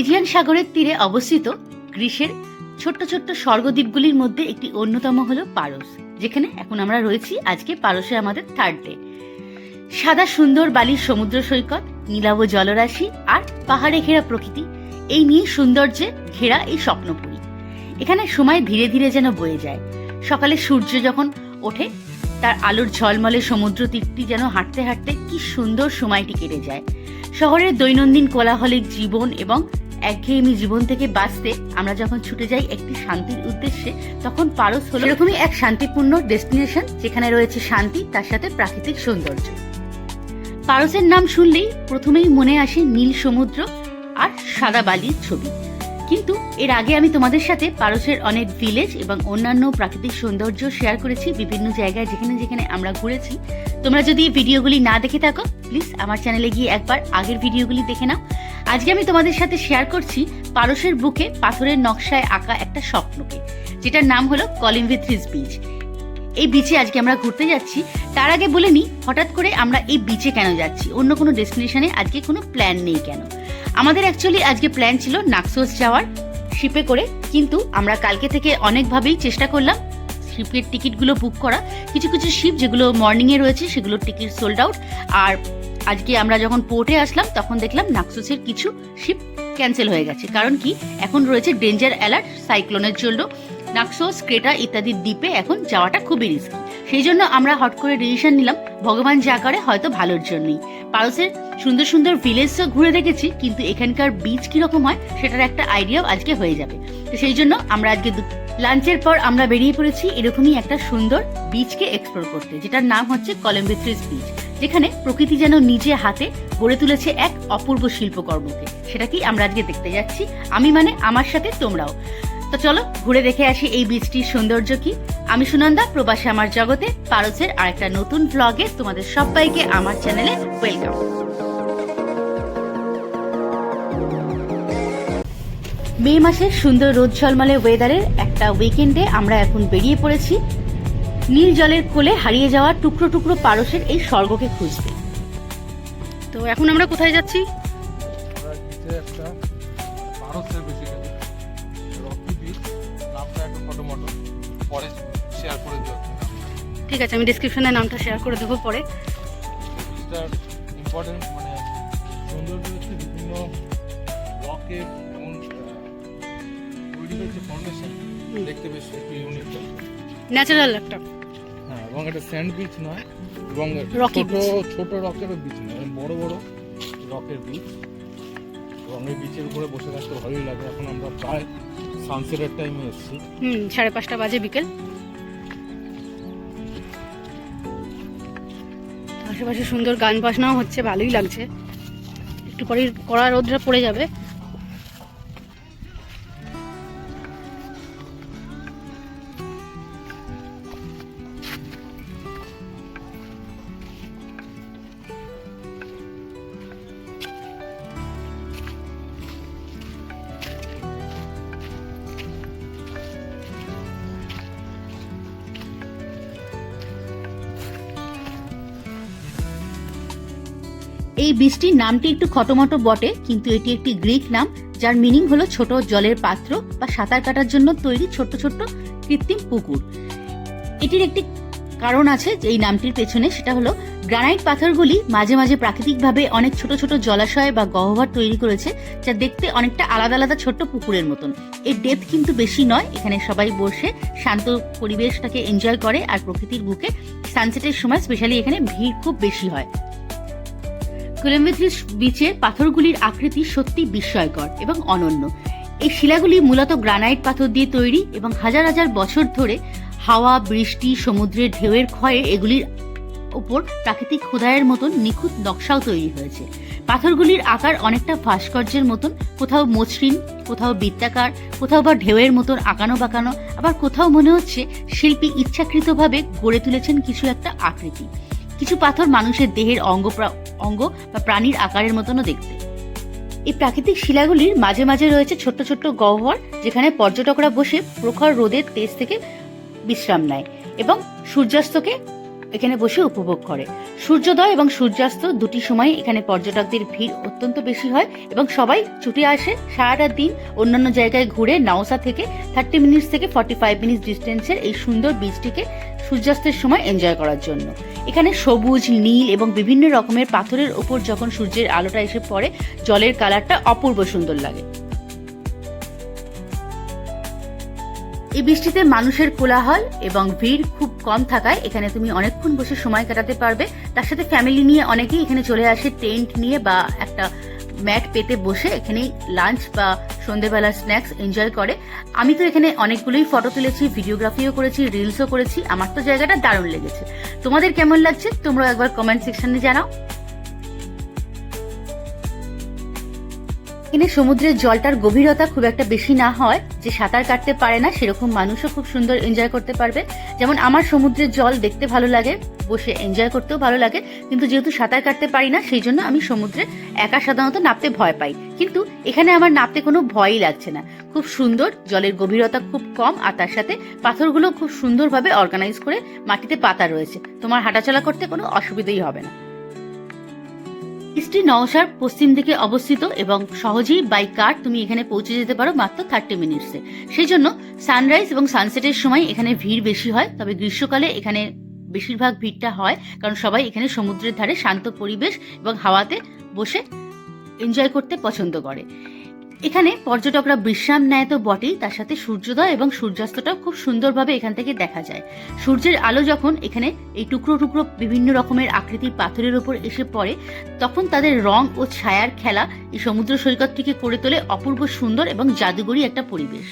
Aegean সাগরের তীরে অবস্থিত গ্রীসের ছোট্ট ছোট্ট স্বর্গদ্বীপগুলির মধ্যে একটি অন্যতম হল পারস, যেখানে এখন আমরা রয়েছি আজকে পারসে আমাদের থার্ড ডে সাদা সুন্দর বালির সমুদ্র সৈকত, নীলাভ জলরাশি আর পাহাড়ে ঘেরা প্রকৃতি, এই নিয়ে সৌন্দর্যে ঘেরা এই স্বপ্নপুরী। এখানে সময় ধীরে ধীরে যেন বয়ে যায়। সকালে সূর্য যখন ওঠে, তার আলোর ঝলমলে সমুদ্র তীরটি যেন হাঁটতে হাঁটতে কি সুন্দর সময়টি কেটে যায়। শহরের দৈনন্দিন কোলাহলিক জীবন এবং একঘেয়েমি জীবন থেকে বাঁচতে আমরা যখন ছুটে যাই একটি শান্তির উদ্দেশ্যে তখন পারস হলো এরকমই এক শান্তিপূর্ণ ডেস্টিনেশন যেখানে রয়েছে শান্তি তার সাথে প্রাকৃতিক সৌন্দর্য। পারসের নাম শুনলেই প্রথমেই মনে আসে নীল সমুদ্র আর সাদা বালির ছবি। কিন্তু এর আগে আমি তোমাদের সাথে পারসের অনেক ভিলেজ এবং অন্যান্য প্রাকৃতিক সৌন্দর্য শেয়ার করেছি বিভিন্ন জায়গায় যেখানে যেখানে আমরা ঘুরেছি। তোমরা যদি ভিডিওগুলি না দেখে থাকো প্লিজ আমার চ্যানেলে গিয়ে একবার আগের ভিডিওগুলি দেখে নাও। আজকে আমি তোমাদের সাথে শেয়ার করছি পারসের বুকে পাথরের নকশায় আঁকা একটা স্বপ্নকে, যেটার নাম হলো কলিম্বিথ্রিস বিচ এই বিচে আজকে আমরা ঘুরতে যাচ্ছি। তার আগে বলে নিই হঠাৎ করে আমরা এই বিচে কেন যাচ্ছি? অন্য কোনো ডেস্টিনেশনে আজকে কোনো প্ল্যান নেই কেন? আমাদের অ্যাকচুয়ালি আজকে প্ল্যান ছিল নাকসোস যাওয়ার শিপে করে, কিন্তু আমরা কালকে থেকে অনেকভাবেই চেষ্টা করলাম শিপের টিকিটগুলো বুক করা। কিছু কিছু শিপ যেগুলো মর্নিংয়ে রয়েছে, সেগুলোর টিকিট সোল্ড আউট আর আজকে আমরা যখন পোর্টে আসলাম, তখন দেখলাম নাকসোসের কিছু শিপ ক্যান্সেল হয়ে গেছে। কারণ কি? এখন রয়েছে ডেঞ্জার অ্যালার্ট সাইক্লোনের জন্য। নাকসোস, ক্রেটা ইত্যাদি দ্বীপে এখন যাওয়াটা খুবই রিস্কি সেই জন্য আমরা হট করে ডিসিশন নিলাম, ভগবান যা করে হয়তো ভালোর জন্যই। পারসের সুন্দর সুন্দর ভিলেজও ঘুরে দেখেছি, কিন্তু এখানকার বিচ কীরকম হয়, সেটার একটা আইডিয়াও আজকে হয়ে যাবে। তো সেই জন্য আমরা আজকে লাঞ্চের পর আমরা বেরিয়ে পড়েছি এরকমই একটা সুন্দর বিচকে এক্সপ্লোর করতে, যেটার নাম হচ্ছে কলম্বিথ্রিস বিচ যেখানে প্রকৃতি যেন নিজে হাতে গড়ে তুলেছে এক অপূর্ব শিল্পকর্মকে। সেটা কি আমরা আজকে দেখতে যাচ্ছি? আমি মানে আমার সাথে তোমরাও। তো চলো, ঘুরে দেখে আসি এই বীজটির সৌন্দর্য কি। আমি সুনন্দা, প্রবাসী আমার জগতে, পারসের আরেকটা নতুন ব্লগে তোমাদের সবাইকে আমার চ্যানেলে ওয়েলকাম মে মাসের সুন্দর রোদ ঝলমলে ওয়েদারের একটা উইকেন্ডে আমরা এখন বেরিয়ে পড়েছি নীল জলের কোলে হারিয়ে যাওয়া টুকরো টুকরো পারসের এই স্বর্গকে খুঁজতে তো এখন আমরা কোথায় যাচ্ছি? ঠিক আছে আমি ডিসক্রিপশনে নামটা শেয়ার করে দেবো পরে। ইম্পর্টেন্ট মানে সৌন্দর্য হচ্ছে বিভিন্ন রকে এবং তৈরি হয়েছে ফর্মেশন দেখতে বেশ একটু ইউনিক ন্যাচারাল একটা। হ্যাঁ এবং এটা স্যান্ড বিচ নয় এবং ছোট ছোট রকেরও বিচ নয় বড় বড় রকের বিচ এবং এই বিচের উপরে বসে থাকতে ভালোই লাগে। এখন আমরা প্রায় সানসেটের টাইমে এসেছি। হুম সাড়ে পাঁচটা বাজে বিকেল। আশেপাশে সুন্দর গান বাজনাও হচ্ছে ভালোই লাগছে। একটু পরে কড়া রোদটা পড়ে যাবে। এই বীজটির নামটি একটু খটোমটো বটে, কিন্তু এটি একটি গ্রিক নাম, যার মিনিং হলো ছোট জলের পাত্র বা সাঁতার কাটার জন্য তৈরি ছোট্ট ছোট্ট কৃত্রিম পুকুর। এটির একটি কারণ আছে যে এই নামটির পেছনে, সেটা হলো গ্রানাইট পাথরগুলি মাঝে মাঝে প্রাকৃতিকভাবে অনেক ছোট ছোট জলাশয় বা গহ্বর তৈরি করেছে, যা দেখতে অনেকটা আলাদা আলাদা ছোট্ট পুকুরের মতন। এর ডেপথ কিন্তু বেশি নয়, এখানে সবাই বসে শান্ত পরিবেশটাকে এনজয় করে, আর প্রকৃতির বুকে সানসেটের সময় স্পেশালি এখানে ভিড় খুব বেশি হয়। কোলম্বিথ্রিস বিচের পাথরগুলির আকৃতি সত্যি বিস্ময়কর এবং অনন্য। এই শিলাগুলি মূলত গ্রানাইট পাথর দিয়ে তৈরি এবং হাজার হাজার বছর ধরে হাওয়া, বৃষ্টি, সমুদ্রের ঢেউয়ের ক্ষয়ে এগুলির উপর প্রাকৃতিক খোদাইয়ের মতন নিখুঁত নকশাও তৈরি হয়েছে। পাথরগুলির আকার অনেকটা ভাস্কর্যের মতন, কোথাও মসৃণ, কোথাও বৃত্তাকার, কোথাও বা ঢেউয়ের মতন আঁকানো বাঁকানো, আবার কোথাও মনে হচ্ছে শিল্পী ইচ্ছাকৃতভাবে গড়ে তুলেছেন কিছু একটা আকৃতি। কিছু পাথর মানুষের দেহের অঙ্গ অঙ্গ বা প্রাণীর আকারের মতনও দেখতে। এই প্রাকৃতিক শিলাগুলির মাঝে মাঝে রয়েছে ছোট্ট ছোট্ট গহ্বর, যেখানে পর্যটকরা বসে প্রখর রোদের তেজ থেকে বিশ্রাম নেয় এবং সূর্যাস্তকে এখানে বসে উপভোগ করে। সূর্যোদয় এবং সূর্যাস্ত দুটি সময় এখানে পর্যটকদের ভিড় অত্যন্ত বেশি হয় এবং সবাই ছুটে আসে সারাটা দিন অন্যান্য জায়গায় ঘুরে নাওসা থেকে থার্টি মিনিটস থেকে ফর্টি ফাইভ মিনিটস ডিস্টেন্সের এই সুন্দর বীজটিকে সূর্যাস্তের সময় এনজয় করার জন্য। এখানে সবুজ, নীল এবং বিভিন্ন রকমের পাথরের ওপর যখন সূর্যের আলোটা এসে পড়ে, জলের কালারটা অপূর্ব সুন্দর লাগে। এই বৃষ্টিতে মানুষের কোলাহল এবং ভিড় খুব কম থাকায় এখানে তুমি অনেকক্ষণ বসে সময় কাটাতে পারবে। তার সাথে ফ্যামিলি নিয়ে অনেকেই এখানে চলে আসে টেন্ট নিয়ে বা একটা ম্যাট পেতে বসে এখানে লাঞ্চ বা সন্ধেবেলার স্ন্যাক্স এনজয় করে। আমি তো এখানে অনেকগুলোই ফটো তুলেছি ভিডিওগ্রাফিও করেছি রিলসও করেছি। আমার তো জায়গাটা দারুণ লেগেছে। তোমাদের কেমন লাগছে? তোমরা একবার কমেন্ট সেকশনে জানাও। এখানে সমুদ্রের জলটার গভীরতা খুব একটা বেশি না হয়, যে সাঁতার কাটতে পারে না, সেরকম মানুষও খুব সুন্দর এনজয় করতে পারবে। যেমন আমার সমুদ্রের জল দেখতে ভালো লাগে, বসে এনজয় করতেও ভালো লাগে, কিন্তু যেহেতু সাঁতার কাটতে পারি না, সেই জন্য আমি সমুদ্রে একা সাধারণত নামতে ভয় পাই। কিন্তু এখানে আমার নামতে কোনো ভয়ই লাগছে না। খুব সুন্দর, জলের গভীরতা খুব কম, আর তার সাথে পাথরগুলো খুব সুন্দরভাবে অর্গানাইজ করে মাটিতে পাতা রয়েছে। তোমার হাঁটাচলা করতে কোনো অসুবিধাই হবে না। ইস্টি নওশার পশ্চিম দিকে অবস্থিত এবং সহজেই বাই কার তুমি এখানে পৌঁছে যেতে পারো মাত্র থার্টি মিনিটসে সেই জন্য সানরাইজ এবং সানসেটের সময় এখানে ভিড় বেশি হয়, তবে গ্রীষ্মকালে এখানে বেশিরভাগ ভিড়টা হয়, কারণ সবাই এখানে সমুদ্রের ধারে শান্ত পরিবেশ এবং হাওয়াতে বসে এনজয় করতে পছন্দ করে। এখানে পর্যটকরা বিশ্রাম নেয় তো বটেই, তার সাথে সূর্যোদয় এবং সূর্যাস্তটাও খুব সুন্দরভাবে এখান থেকে দেখা যায়। সূর্যের আলো যখন এখানে এই টুকরো টুকরো বিভিন্ন রকমের আকৃতির পাথরের ওপর এসে পড়ে, তখন তাদের রং ও ছায়ার খেলা এই সমুদ্র সৈকতটিকে করে তোলে অপূর্ব সুন্দর এবং জাদুগরী একটা পরিবেশ।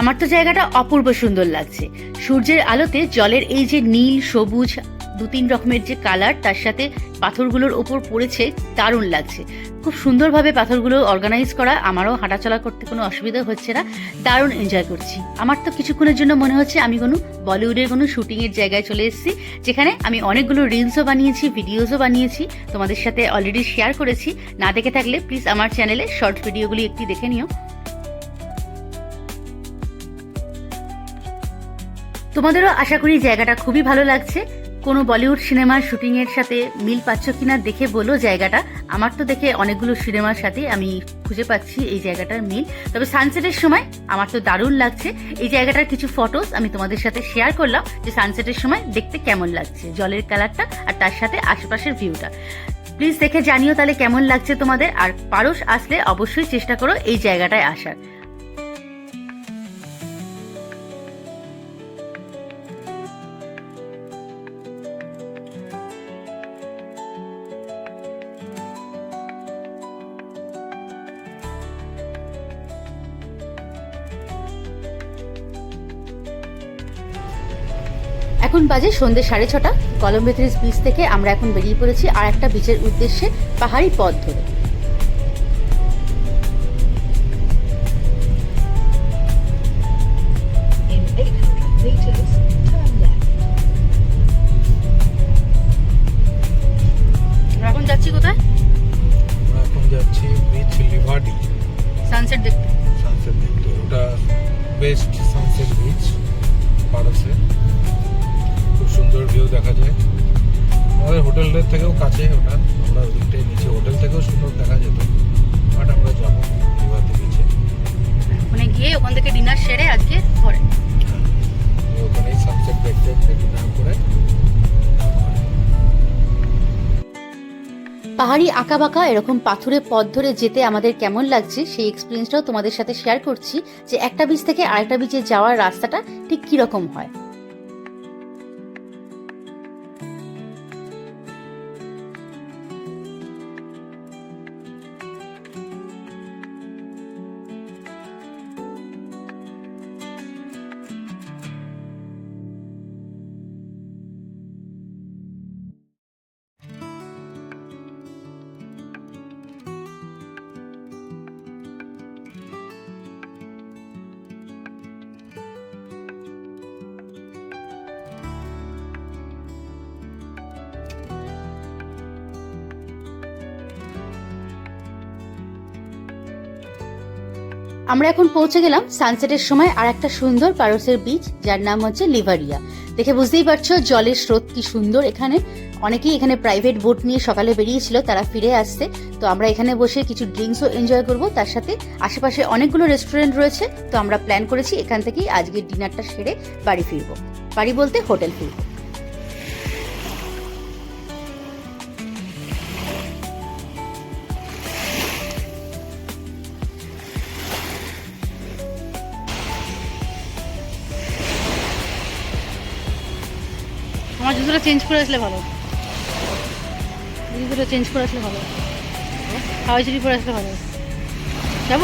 আমার তো জায়গাটা অপূর্ব সুন্দর লাগছে। সূর্যের আলোতে জলের এই যে নীল, সবুজ, দু তিন রকমের যে কালার, তার সাথে পাথরগুলোর ওপর পড়েছে, দারুণ লাগছে। খুব সুন্দরভাবে পাথরগুলো অর্গানাইজ করা, আমারও হাঁটাচলা করতে কোনো অসুবিধা হচ্ছে না। দারুণ এনজয় করছি। আমার তো কিছুক্ষণের জন্য মনে হচ্ছে আমি কোনো বলিউডের কোনো শুটিংয়ের জায়গায় চলে এসেছি, যেখানে আমি অনেকগুলো রিলসও বানিয়েছি ভিডিওসও বানিয়েছি, তোমাদের সাথে অলরেডি শেয়ার করেছি। না দেখে থাকলে প্লিজ আমার চ্যানেলে শর্ট ভিডিওগুলি একটি দেখে নিও। তোমাদেরও আশা করি জায়গাটা খুবই ভালো লাগছে। কোনো বলিউড সিনেমার শুটিং এর সাথে মিল পাচ্ছ কিনা দেখে বলো জায়গাটা। আমার তো দেখে অনেকগুলো সিনেমার সাথে আমি খুঁজে পাচ্ছি এই জায়গাটার মিল। তবে সানসেটের সময় আমার তো দারুণ লাগছে। এই জায়গাটার কিছু ফটোস আমি তোমাদের সাথে শেয়ার করলাম যে সানসেটের সময় দেখতে কেমন লাগছে, জলের কালারটা আর তার সাথে আশেপাশের ভিউটা প্লিজ দেখে জানিও তাহলে কেমন লাগছে তোমাদের। আর পারস আসলে অবশ্যই চেষ্টা করো এই জায়গাটায় আসার। এখন বাজে সন্ধ্যে সাড়ে ছটা। কলম্বেত্রিস বিচ থেকে আমরা এখন বেরিয়ে পড়েছি আর একটা বিচের উদ্দেশ্যে পাহাড়ি পথ ধরে। থেকেও কাছে ওটা আমরা ওদিকটাই নিচে হোটেল থেকেও সুন্দর দেখা যেত। বাট আমরা যাব লিভাতে বিচে ওখানে গিয়ে ওখান থেকে ডিনার সেরে আজকে ঘরে ওখানেই সানসেট দেখতে দেখতে ডিনার করে পাহাড়ি আঁকা বাঁকা এরকম পাথুরে পথ ধরে যেতে আমাদের কেমন লাগছে সেই এক্সপিরিয়েন্সটাও তোমাদের সাথে শেয়ার করছি যে একটা বিচ থেকে আরেকটা বিচে যাওয়ার রাস্তাটা ঠিক কীরকম হয়। আমরা এখন পৌঁছে গেলাম সানসেটের সময় আর একটা সুন্দর পারসের বিচ যার নাম হচ্ছে লিভারিয়া। দেখে বুঝতেই পারছ জলের স্রোত কি সুন্দর এখানে। অনেকেই এখানে প্রাইভেট বোট নিয়ে সকালে বেরিয়েছিল, তারা ফিরে আসছে। তো আমরা এখানে বসে কিছু ড্রিঙ্কসও এনজয় করব। তার সাথে আশেপাশে অনেকগুলো রেস্টুরেন্ট রয়েছে। তো আমরা প্ল্যান করেছি এখান থেকেই আজকের ডিনারটা সেরে বাড়ি ফিরবো। বাড়ি বলতে হোটেল ফিরবো। চেঞ্জ করে আসলে ভালো। জুতোটা চেঞ্জ করে আসলে ভালো। হাওয়াই চুরি করে আসলে ভালো। যাব?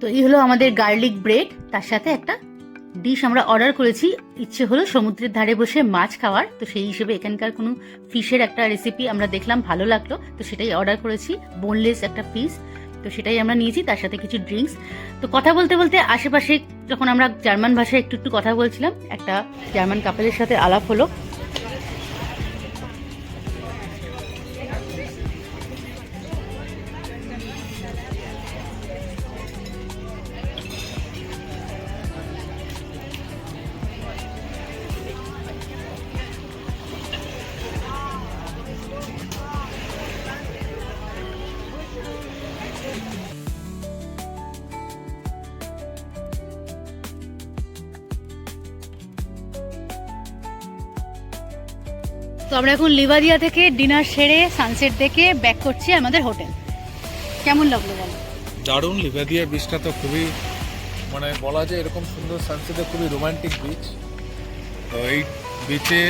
তো এই হলো আমাদের গার্লিক ব্রেড তার সাথে একটা ডিশ আমরা অর্ডার করেছি। ইচ্ছে হলো সমুদ্রের ধারে বসে মাছ খাওয়ার। তো সেই হিসেবে এখানকার কোনো ফিশের একটা রেসিপি আমরা দেখলাম, ভালো লাগল। তো সেটাই অর্ডার করেছি বোনলেস একটা পিস তো সেটাই আমরা নিয়েছি, তার সাথে কিছু ড্রিঙ্কস তো কথা বলতে বলতে আশেপাশে যখন আমরা জার্মান ভাষায় একটু একটু কথা বলছিলাম, একটা জার্মান কাপেলের সাথে আলাপ হলো। তো আমরা এখন লিভারিয়া থেকে ডিনার সেরে সানসেট দেখে ব্যাক করছি আমাদের হোটেল। কেমন লাগল বলো? দারুণ লিভাদিয়ার বিচটা তো খুবই মানে বলা যায় এরকম সুন্দর সানসেটে খুবই রোমান্টিক বিচ তো এই বিচে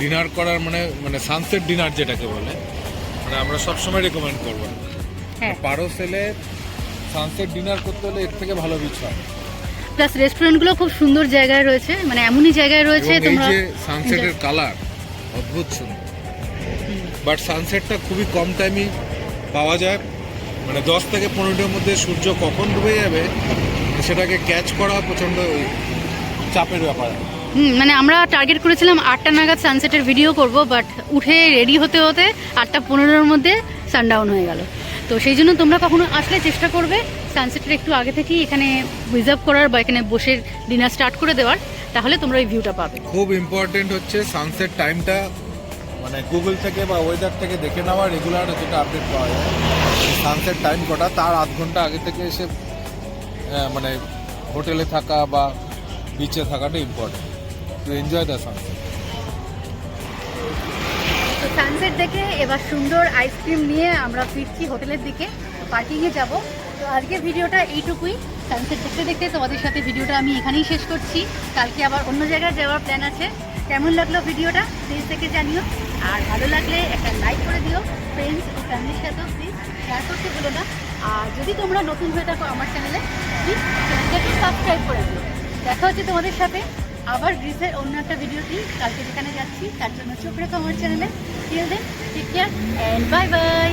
ডিনার করার মানে মানে সানসেট ডিনার যেটাকে বলে মানে আমরা সবসময় রেকমেন্ড করব। হ্যাঁ। পারো সেলে সানসেট ডিনার করতে হলে এর থেকে ভালো বিচ হয়। প্লাস রেস্টুরেন্টগুলো খুব সুন্দর জায়গায় রয়েছে মানে এমনই জায়গায় রয়েছে এবং এই যে সানসেটের কালার অদ্ভুত সুন্দর বাট সানসেটটা খুবই কম টাইমই পাওয়া যায়। মানে দশ থেকে পনেরোটার মধ্যে সূর্য কখন ডুবে যাবে, সেটাকে ক্যাচ করা প্রচণ্ড চাপের ব্যাপার। হুম মানে আমরা টার্গেট করেছিলাম আটটা নাগাদ সানসেটের ভিডিও করব বাট উঠে রেডি হতে হতে আটটা পনেরোর মধ্যে সানডাউন হয়ে গেল। তো সেই জন্য তোমরা কখনো আসলে চেষ্টা করবে সানসেটের একটু আগে থেকেই এখানে রিজার্ভ করার বা এখানে বসে ডিনার স্টার্ট করে দেওয়ার তাহলে তোমরা ওই ভিউটা পাবে। খুব ইম্পর্টেন্ট হচ্ছে সানসেট টাইমটা মানে গুগল থেকে বা ওয়েদার থেকে দেখে নেওয়া রেগুলার যেটা আপডেট পাওয়া যায়। সানসেট টাইম কটা তার আধ ঘণ্টা আগে থেকে এসে মানে হোটেলে থাকা বা বিচে থাকাটা important to enjoy the sunset sunset দেখে এবার সুন্দর আইসক্রিম নিয়ে আমরা ফিরছি হোটেলের দিকে। পার্কিংয়ে যাব। তো আজকের ভিডিওটা এইটুকুই। সানসেট দেখতে দেখতে তোমাদের সাথে ভিডিওটা আমি এখানেই শেষ করছি। কালকে আবার অন্য জায়গায় যাওয়ার প্ল্যান আছে। কেমন লাগল ভিডিওটা? প্লিজ থেকে জানিও। আর ভালো লাগলে একটা লাইক করে দিও। ফ্রেন্ডস ও ফ্যামিলির সাথেও প্লিজ শেয়ার করতে ভুলো না। আর যদি তোমরা নতুন হয়ে থাকো আমার চ্যানেলে প্লিজ সাবস্ক্রাইব করে দিও। দেখা হচ্ছে তোমাদের সাথে আবার গ্রিসের অন্য একটা ভিডিওটি কালকে যেখানে যাচ্ছি, তার জন্য চোখ রেখো আমার চ্যানেলে till then take care and bye bye